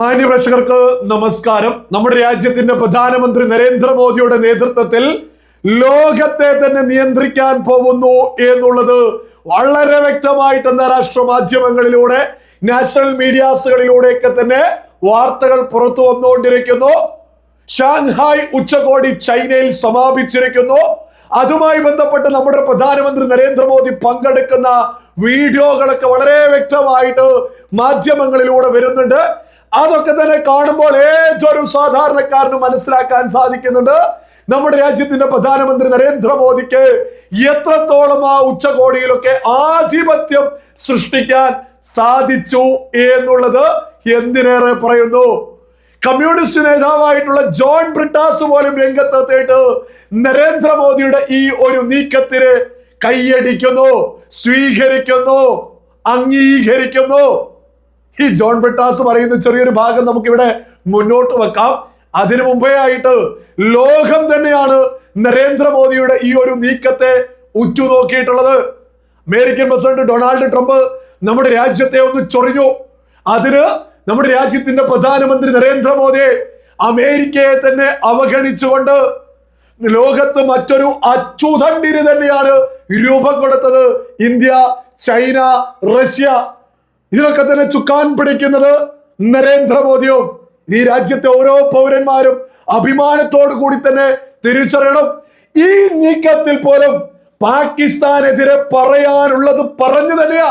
മാന്യ പ്രേക്ഷകർക്ക് നമസ്കാരം. നമ്മുടെ രാജ്യത്തിന്റെ പ്രധാനമന്ത്രി നരേന്ദ്രമോദിയുടെ നേതൃത്വത്തിൽ ലോകത്തെ തന്നെ നിയന്ത്രിക്കാൻ പോകുന്നു എന്നുള്ളത് വളരെ വ്യക്തമായിട്ട് അന്താരാഷ്ട്ര മാധ്യമങ്ങളിലൂടെ നാഷണൽ മീഡിയാസുകളിലൂടെയൊക്കെ തന്നെ വാർത്തകൾ പുറത്തു വന്നുകൊണ്ടിരിക്കുന്നു. ഷാങ്ഹായ് ഉച്ചകോടി ചൈനയിൽ സമാപിച്ചിരിക്കുന്നു. അതുമായി ബന്ധപ്പെട്ട് നമ്മുടെ പ്രധാനമന്ത്രി നരേന്ദ്രമോദി പങ്കെടുക്കുന്ന വീഡിയോകളൊക്കെ വളരെ വ്യക്തമായിട്ട് മാധ്യമങ്ങളിലൂടെ വരുന്നുണ്ട്. അതൊക്കെ തന്നെ കാണുമ്പോൾ ഏതൊരു സാധാരണക്കാരന് മനസ്സിലാക്കാൻ സാധിക്കുന്നുണ്ട്. നമ്മുടെ രാജ്യത്തിന്റെ പ്രധാനമന്ത്രി നരേന്ദ്രമോദിക്ക് എത്രത്തോളം ആ ഉച്ചകോടിയിലൊക്കെ ആധിപത്യം സൃഷ്ടിക്കാൻ സാധിച്ചു എന്നുള്ളത് എന്തിനേറെ പറയുന്നു? കമ്മ്യൂണിസ്റ്റ് നേതാവായിട്ടുള്ള ജോൺ ബ്രിട്ടാസ് പോലും രംഗത്തെത്തിയിട്ട് നരേന്ദ്രമോദിയുടെ ഈ ഒരു നീക്കത്തിന് കൈയടിക്കുന്നു സ്വീകരിക്കുന്നു അംഗീകരിക്കുന്നു. ഈ ജോൺ ബ്രിട്ടാസ് പറയുന്ന ചെറിയൊരു ഭാഗം നമുക്കിവിടെ മുന്നോട്ട് വെക്കാം. അതിനു മുമ്പേ ആയിട്ട് ലോകം തന്നെയാണ് നരേന്ദ്രമോദിയുടെ ഈ ഒരു നീക്കത്തെ ഉറ്റുനോക്കിയിട്ടുള്ളത്. അമേരിക്കൻ പ്രസിഡന്റ് ഡൊണാൾഡ് ട്രംപ് നമ്മുടെ രാജ്യത്തെ ഒന്ന് ചൊറിഞ്ഞു. അതിന് നമ്മുടെ രാജ്യത്തിന്റെ പ്രധാനമന്ത്രി നരേന്ദ്രമോദിയെ അമേരിക്കയെ തന്നെ അവഗണിച്ചുകൊണ്ട് ലോകത്ത് മറ്റൊരു അച്ചുതണ്ടിന് തന്നെയാണ് രൂപം കൊടുത്തത് ഇന്ത്യ ചൈന റഷ്യ. ഇതിനൊക്കെ തന്നെ ചുക്കാൻ പിടിക്കുന്നത് നരേന്ദ്രമോദിയും ഈ രാജ്യത്തെ ഓരോ പൗരന്മാരും അഭിമാനത്തോടു കൂടി തന്നെ തിരിച്ചറിയണം. ഈ നീക്കത്തിൽ പോലും പാകിസ്ഥാനെതിരെ പറയാനുള്ളത് പറഞ്ഞു തന്നെയാ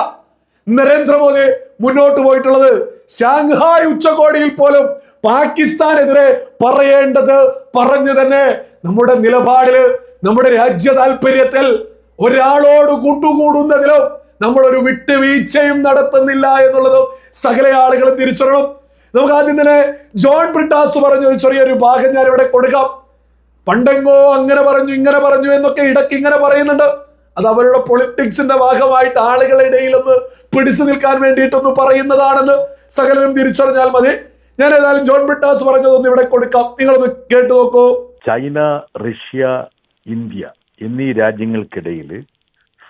നരേന്ദ്രമോദി മുന്നോട്ട് പോയിട്ടുള്ളത്. ഷാങ്ഹായ് ഉച്ചകോടിയിൽ പോലും പാകിസ്ഥാനെതിരെ പറയേണ്ടത് പറഞ്ഞു തന്നെ. നമ്മുടെ നിലപാടിൽ നമ്മുടെ രാജ്യ താല്പര്യത്തിൽ ഒരാളോട് കൂട്ടുകൂടുന്നതിലും നമ്മളൊരു വിട്ടുവീഴ്ചയും നടത്തുന്നില്ല എന്നുള്ളത് സകല ആളുകളും തിരിച്ചറിയണം. നമുക്ക് ആദ്യം തന്നെ ജോൺ ബ്രിട്ടാസ് പറഞ്ഞ ഒരു ചെറിയൊരു ഭാഗം ഞാൻ ഇവിടെ കൊടുക്കാം. പണ്ടെങ്കോ അങ്ങനെ പറഞ്ഞു ഇങ്ങനെ പറഞ്ഞു എന്നൊക്കെ ഇടയ്ക്ക് ഇങ്ങനെ പറയുന്നുണ്ട്. അത് അവരുടെ പൊളിറ്റിക്സിന്റെ ഭാഗമായിട്ട് ആളുകളുടെ ഇടയിൽ ഒന്ന് പിടിച്ചു നിൽക്കാൻ വേണ്ടിയിട്ടൊന്ന് പറയുന്നതാണെന്ന് സകലരും തിരിച്ചറിഞ്ഞാൽ മതി. ഞാൻ ഏതായാലും ജോൺ ബ്രിട്ടാസ് പറഞ്ഞതൊന്ന് ഇവിടെ കൊടുക്കാം. നിങ്ങളൊന്ന് കേട്ടു നോക്കൂ. ചൈന റഷ്യ ഇന്ത്യ എന്നീ രാജ്യങ്ങൾക്കിടയിൽ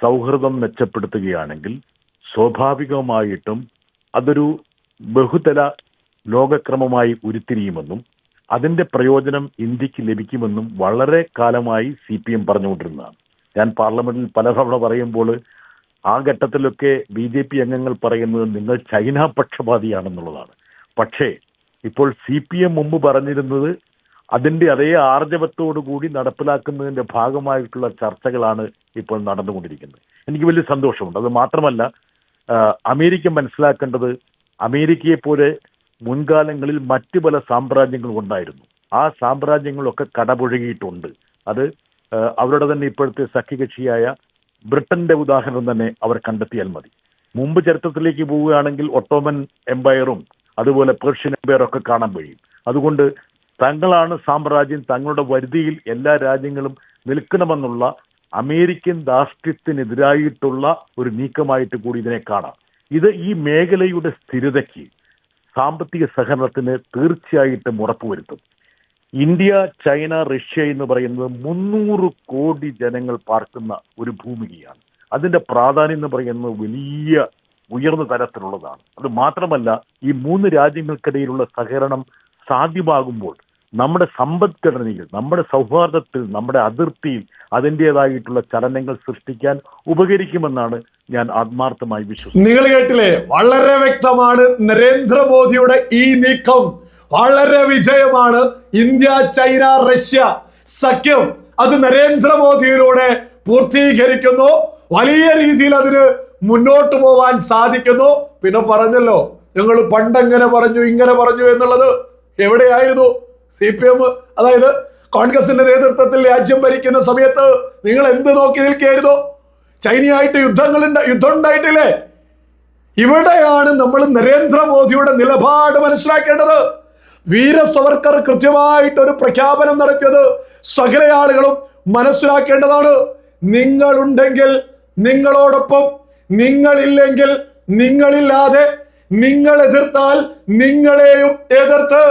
സൗഹൃദം മെച്ചപ്പെടുത്തുകയാണെങ്കിൽ സ്വാഭാവികമായിട്ടും അതൊരു ബഹുതല ലോകക്രമമായി ഉരുത്തിരിയുമെന്നും അതിന്റെ പ്രയോജനം ഇന്ത്യയ്ക്ക് ലഭിക്കുമെന്നും വളരെ കാലമായി സി പി എം പറഞ്ഞുകൊണ്ടിരുന്നതാണ്. ഞാൻ പാർലമെന്റിൽ പലതവണ പറയുമ്പോൾ ആ ഘട്ടത്തിലൊക്കെ ബി ജെ പി അംഗങ്ങൾ പറയുന്നത് നിങ്ങൾ ചൈന പക്ഷപാതിയാണെന്നുള്ളതാണ്. പക്ഷേ ഇപ്പോൾ സി പി എം മുമ്പ് പറഞ്ഞിരുന്നത് അതിന്റെ അതേ ആർജവത്തോടു കൂടി നടപ്പിലാക്കുന്നതിന്റെ ഭാഗമായിട്ടുള്ള ചർച്ചകളാണ് ഇപ്പോൾ നടന്നുകൊണ്ടിരിക്കുന്നത്. എനിക്ക് വലിയ സന്തോഷമുണ്ട്. അത് മാത്രമല്ല അമേരിക്ക മനസ്സിലാക്കേണ്ടത് അമേരിക്കയെ പോലെ മുൻകാലങ്ങളിൽ മറ്റു പല സാമ്രാജ്യങ്ങളും ഉണ്ടായിരുന്നു. ആ സാമ്രാജ്യങ്ങളൊക്കെ കടപുഴകിയിട്ടുണ്ട്. അത് അവരുടെ തന്നെ ഇപ്പോഴത്തെ സഖ്യകക്ഷിയായ ബ്രിട്ടന്റെ ഉദാഹരണം തന്നെ അവർ കണ്ടെത്തിയാൽ മതി. മുമ്പ് ചരിത്രത്തിലേക്ക് പോവുകയാണെങ്കിൽ ഒട്ടോമൻ എംപയറും അതുപോലെ പേർഷ്യൻ എംപയറും ഒക്കെ കാണാൻ കഴിയും. അതുകൊണ്ട് തങ്ങളാണ് സാമ്രാജ്യം തങ്ങളുടെ വരുതിയിൽ എല്ലാ രാജ്യങ്ങളും നിൽക്കണമെന്നുള്ള അമേരിക്കൻ ധാർഷ്ട്യത്തിനെതിരായിട്ടുള്ള ഒരു നീക്കമായിട്ട് കൂടി ഇതിനെ കാണാം. ഇത് ഈ മേഖലയുടെ സ്ഥിരതയ്ക്ക് സാമ്പത്തിക സഹകരണത്തിന് തീർച്ചയായിട്ടും ഉറപ്പുവരുത്തും. ഇന്ത്യ ചൈന റഷ്യ എന്ന് പറയുന്നത് മുന്നൂറ് കോടി ജനങ്ങൾ പാർക്കുന്ന ഒരു ഭൂമികയാണ് അതിന്റെ പ്രാധാന്യം എന്ന് പറയുന്നത് വലിയ ഉയർന്ന തരത്തിലുള്ളതാണ്. അത് മാത്രമല്ല ഈ മൂന്ന് രാജ്യങ്ങൾക്കിടയിലുള്ള സഹകരണം സാധ്യമാകുമ്പോൾ നമ്മുടെ സമ്പദ്ഘടനയിൽ നമ്മുടെ സൗഹാർദ്ദത്തിൽ നമ്മുടെ അതിർത്തിയിൽ അതിന്റെതായിട്ടുള്ള ചലനങ്ങൾ സൃഷ്ടിക്കാൻ ഉപകരിക്കുമെന്നാണ് ഞാൻ ആത്മാർത്ഥമായി വിശ്വസിക്കുന്നത്. നിങ്ങൾ കേട്ടില്ലേ? വളരെ വ്യക്തമാണ് നരേന്ദ്രമോദിയുടെ ഈ നീക്കം. വളരെ വിജയമാണ് ഇന്ത്യ ചൈന റഷ്യ. സഖ്യം അത് നരേന്ദ്രമോദിയിലൂടെ പൂർത്തീകരിക്കുന്നു. വലിയ രീതിയിൽ അതിന് മുന്നോട്ട് പോവാൻ സാധിക്കുന്നു. പിന്നെ പറഞ്ഞല്ലോ ഞങ്ങൾ പണ്ടങ്ങനെ പറഞ്ഞു ഇങ്ങനെ പറഞ്ഞു എന്നുള്ളത് എവിടെയായിരുന്നു? സി പി എം അതായത് കോൺഗ്രസിന്റെ നേതൃത്വത്തിൽ രാജ്യം ഭരിക്കുന്ന സമയത്ത് നിങ്ങൾ എന്ത് നോക്കി നിൽക്കുകയായിരുന്നു? ചൈനയായിട്ട് യുദ്ധങ്ങൾ യുദ്ധം ഉണ്ടായിട്ടില്ലേ? ഇവിടെയാണ് നമ്മൾ നരേന്ദ്രമോദിയുടെ നിലപാട് മനസ്സിലാക്കേണ്ടത്. വീര സവർക്കർ കൃത്യമായിട്ട് ഒരു പ്രഖ്യാപനം നടത്തിയത് സകല ആളുകളും മനസ്സിലാക്കേണ്ടതാണ്. നിങ്ങളുണ്ടെങ്കിൽ നിങ്ങളോടൊപ്പം നിങ്ങളില്ലെങ്കിൽ നിങ്ങളില്ലാതെ നിങ്ങൾ എതിർത്താൽ നിങ്ങളെയും എതിർത്ത്.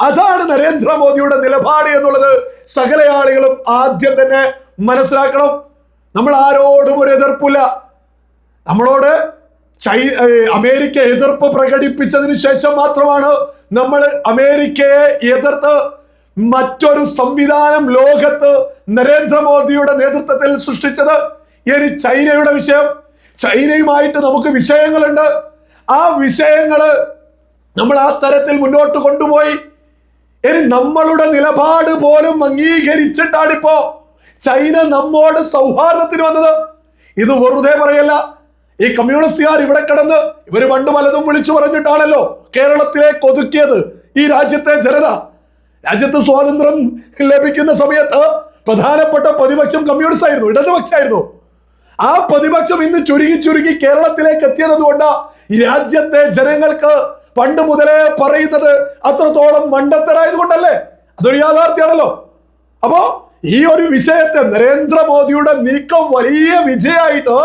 അതാണ് നരേന്ദ്രമോദിയുടെ നിലപാട് എന്നുള്ളത് സകല ആളുകളും ആദ്യം തന്നെ മനസ്സിലാക്കണം. നമ്മൾ ആരോടും ഒരു എതിർപ്പില്ല. നമ്മളോട് ചൈ അമേരിക്ക എതിർപ്പ് പ്രകടിപ്പിച്ചതിന് ശേഷം മാത്രമാണ് നമ്മൾ അമേരിക്കയെ എതിർത്ത് മറ്റൊരു സംവിധാനം ലോകത്ത് നരേന്ദ്രമോദിയുടെ നേതൃത്വത്തിൽ സൃഷ്ടിച്ചത്. ഇനി ചൈനയുടെ വിഷയം. ചൈനയുമായിട്ട് നമുക്ക് വിഷയങ്ങളുണ്ട്. ആ വിഷയങ്ങൾ നമ്മൾ ആ തരത്തിൽ മുന്നോട്ട് കൊണ്ടുപോയി. ഇനി നമ്മളുടെ നിലപാട് പോലും അംഗീകരിച്ചിട്ടാണ് ഇപ്പോ ചൈന നമ്മോട് സൗഹാർദ്ദത്തിന് വന്നത്. ഇത് വെറുതെ പറയല്ല. ഈ കമ്മ്യൂണിസ്റ്റുകാർ ഇവിടെ കിടന്ന് ഇവർ പണ്ട് പലതും വിളിച്ചു പറഞ്ഞിട്ടാണല്ലോ കേരളത്തിലെ കൊതുക്കിയത് ഈ രാജ്യത്തെ ജനത. രാജ്യത്ത് സ്വാതന്ത്ര്യം ലഭിക്കുന്ന സമയത്ത് പ്രധാനപ്പെട്ട പ്രതിപക്ഷം കമ്മ്യൂണിസ്റ്റ് ആയിരുന്നു ഇടതുപക്ഷമായിരുന്നു ആ പ്രതിപക്ഷം ഇന്ന് ചുരുങ്ങി ചുരുങ്ങി കേരളത്തിലേക്ക് എത്തിയത് കൊണ്ട് ഈ രാജ്യത്തെ ജനങ്ങൾക്ക് പണ്ട് മുതലേ പറയുന്നത് അത്രത്തോളം മണ്ടത്തരായത് കൊണ്ടല്ലേ അതൊരു യാഥാർത്ഥ്യമാണല്ലോ അപ്പോ ഈ ഒരു വിഷയത്തെ നരേന്ദ്രമോദിയുടെ നീക്കം വലിയ വിജയമായിട്ട്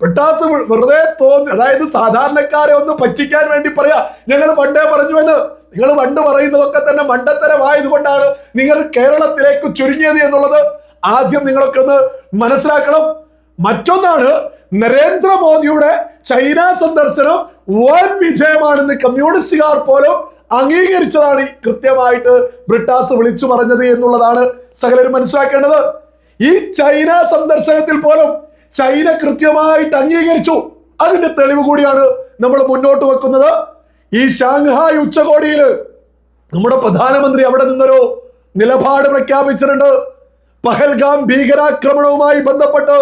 ബ്രിട്ടാസ് വെറുതെ തോന്നി അതായത് സാധാരണക്കാരെ ഒന്ന് പറ്റിക്കാൻ വേണ്ടി പറയാ. ഞങ്ങൾ പണ്ടേ പറഞ്ഞു എന്ന്. നിങ്ങൾ പണ്ട് പറയുന്നതൊക്കെ തന്നെ മണ്ടത്തരമായതുകൊണ്ടാണ് നിങ്ങൾ കേരളത്തിലേക്ക് ചുരുങ്ങിയത് എന്നുള്ളത് ആദ്യം നിങ്ങളൊക്കെ ഒന്ന് മനസ്സിലാക്കണം. മറ്റൊന്നാണ് നരേന്ദ്രമോദിയുടെ ചൈന സന്ദർശനം വൻ വിജയമാണെന്ന് കമ്മ്യൂണിസ്റ്റുകാർ പോലും അംഗീകരിച്ചതാണ് കൃത്യമായിട്ട് ബ്രിട്ടാസ് വിളിച്ചു പറഞ്ഞത് എന്നുള്ളതാണ് സകലരും മനസ്സിലാക്കേണ്ടത്. ഈ ചൈന സന്ദർശനത്തിൽ പോലും ചൈന കൃത്യമായിട്ട് അംഗീകരിച്ചു. അതിന്റെ തെളിവ് കൂടിയാണ് നമ്മൾ മുന്നോട്ട് വെക്കുന്നത്. ഈ ഷാങ്ഹായ് ഉച്ചകോടിയിൽ നമ്മുടെ പ്രധാനമന്ത്രി അവിടെ നിന്നൊരു നിലപാട് പ്രഖ്യാപിച്ചിട്ടുണ്ട്. പഹൽഗാം ഭീകരാക്രമണവുമായി ബന്ധപ്പെട്ട്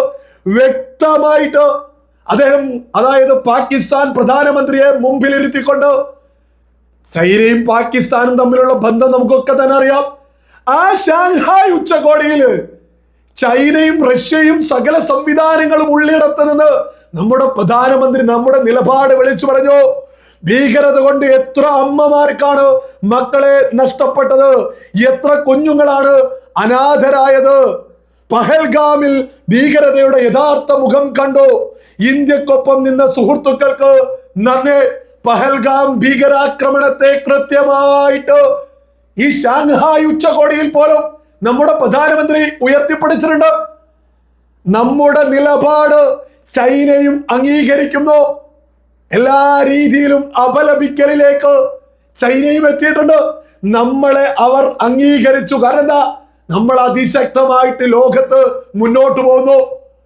വ്യക്തമായിട്ട് അദ്ദേഹം അതായത് പാകിസ്ഥാൻ പ്രധാനമന്ത്രിയെ മുമ്പിലിരുത്തിക്കൊണ്ട് ചൈനയും പാകിസ്ഥാനും തമ്മിലുള്ള ബന്ധം നമുക്കൊക്കെ തന്നെ അറിയാം. ആ ഷാങ്ഹായ് ഉച്ചകോടിയിൽ ചൈനയും റഷ്യയും സകല സംവിധാനങ്ങളും ഉള്ളിടത്ത് നിന്ന് നമ്മുടെ പ്രധാനമന്ത്രി നമ്മുടെ നിലപാട് വിളിച്ചു പറഞ്ഞു. ഭീകരത കൊണ്ട് എത്ര അമ്മമാർക്കാണ് മക്കളെ നഷ്ടപ്പെട്ടത്? എത്ര കുഞ്ഞുങ്ങളാണ് അനാഥരായത്? പഹൽഗാമിൽ ഭീകരതയുടെ യഥാർത്ഥ മുഖം കണ്ടു. ഇന്ത്യക്കൊപ്പം നിന്ന സുഹൃത്തുക്കൾക്ക് നന്ദി പഹൽഗാം ഭീകരാക്രമണത്തെ കൃത്യമായിട്ട് ഈ ഷാങ്ഹായ് ഉച്ചകോടിയിൽ പോലും നമ്മുടെ പ്രധാനമന്ത്രി ഉയർത്തിപ്പിടിച്ചിട്ടുണ്ട്. നമ്മുടെ നിലപാട് ചൈനയും അംഗീകരിക്കുന്നു. എല്ലാ രീതിയിലും അപലപിക്കലിലേക്ക് ചൈനയും എത്തിയിട്ടുണ്ട്. നമ്മളെ അവർ അംഗീകരിച്ചു. കാരണം എന്താ? നമ്മൾ അതിശക്തമായിട്ട് ലോകത്ത് മുന്നോട്ട് പോകുന്നു.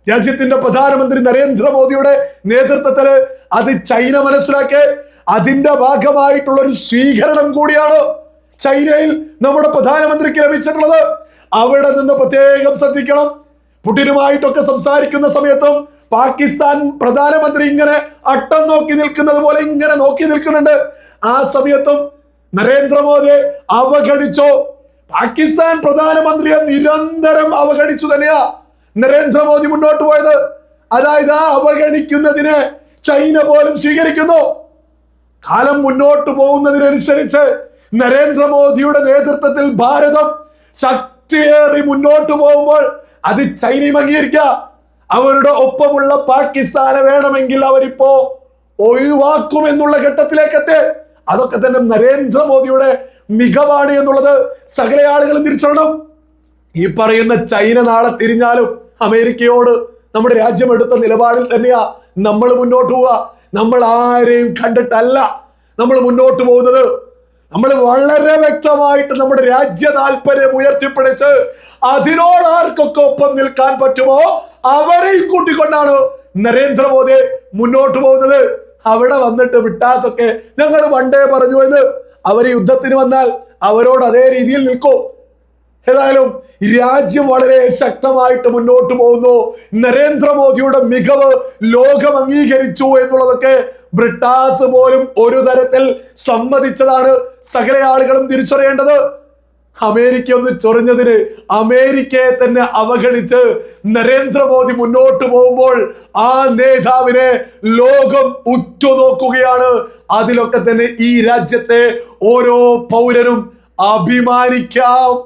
രാജ്യത്തിന്റെ പ്രധാനമന്ത്രി നരേന്ദ്രമോദിയുടെ നേതൃത്വത്തിൽ അത് ചൈന മനസ്സിലാക്കി അതിന്റെ ഭാഗമായിട്ടുള്ള ഒരു സ്വീകരണം കൂടിയാണ് ചൈനയിൽ നമ്മുടെ പ്രധാനമന്ത്രിക്ക് ലഭിച്ചിട്ടുള്ളത്. അവിടെ നിന്ന് പ്രത്യേകം ശ്രദ്ധിക്കണം. പുടിനുമായിട്ടൊക്കെ സംസാരിക്കുന്ന സമയത്തും പാകിസ്ഥാൻ പ്രധാനമന്ത്രി ഇങ്ങനെ അട്ടം നോക്കി നിൽക്കുന്നത് പോലെ ഇങ്ങനെ നോക്കി നിൽക്കുന്നുണ്ട്. ആ സമയത്തും നരേന്ദ്രമോദിയെ അവഗണിച്ചോ? പാകിസ്ഥാൻ പ്രധാനമന്ത്രിയെ നിരന്തരം അവഗണിച്ചു തന്നെയാ നരേന്ദ്രമോദി മുന്നോട്ട് പോയത്. അതായത് ആ അവഗണിക്കുന്നതിനെ ചൈന പോലും സ്വീകരിക്കുന്നു. കാലം മുന്നോട്ട് പോകുന്നതിനനുസരിച്ച് നരേന്ദ്രമോദിയുടെ നേതൃത്വത്തിൽ ഭാരതം ശക്തിയേറി മുന്നോട്ട് പോകുമ്പോൾ അത് ചൈനയും അംഗീകരിക്ക അവരുടെ ഒപ്പമുള്ള പാകിസ്ഥാനെ വേണമെങ്കിൽ അവരിപ്പോ ഒഴിവാക്കും എന്നുള്ള ഘട്ടത്തിലേക്കെത്തി. അതൊക്കെ തന്നെ നരേന്ദ്രമോദിയുടെ മികവാണ് എന്നുള്ളത് സകല ആളുകളും തിരിച്ചറിയണം. ഈ പറയുന്ന ചൈന നാളെ തിരിഞ്ഞാലും അമേരിക്കയോട് നമ്മുടെ രാജ്യം എടുത്ത നിലപാടിൽ തന്നെയാ നമ്മൾ മുന്നോട്ട് പോവുക. നമ്മൾ ആരെയും കണ്ടിട്ടല്ല നമ്മൾ മുന്നോട്ട് പോകുന്നത്. നമ്മൾ വളരെ വ്യക്തമായിട്ട് നമ്മുടെ രാജ്യ താല്പര്യം ഉയർത്തിപ്പിടിച്ച് അതിനോട് ആർക്കൊക്കെ ഒപ്പം നിൽക്കാൻ പറ്റുമോ അവരെയും കൂട്ടിക്കൊണ്ടാണ് നരേന്ദ്രമോദി മുന്നോട്ട് പോകുന്നത്. അവിടെ വന്നിട്ട് വിട്ടാസൊക്കെ ഞങ്ങൾ വണ്ടേ പറഞ്ഞു എന്ന് അവർ യുദ്ധത്തിന് വന്നാൽ അവരോട് അതേ രീതിയിൽ നിൽക്കും. ഏതായാലും രാജ്യം വളരെ ശക്തമായിട്ട് മുന്നോട്ട് പോകുന്നു. നരേന്ദ്രമോദിയുടെ മികവ് ലോകം അംഗീകരിച്ചു എന്നുള്ളതൊക്കെ ബ്രിട്ടാസ് പോലും ഒരു തരത്തിൽ സമ്മതിച്ചതാണ് സകല ആളുകളും തിരിച്ചറിയേണ്ടത്. അമേരിക്ക ഒന്ന് ചൊറിഞ്ഞതിന് അമേരിക്കയെ തന്നെ അവഗണിച്ച് നരേന്ദ്രമോദി മുന്നോട്ട് പോകുമ്പോൾ ആ നേതാവിനെ ലോകം ഉറ്റുനോക്കുകയാണ്. അതിലൊക്കെ തന്നെ ഈ രാജ്യത്തെ ഓരോ പൗരനും അഭിമാനിക്കാം.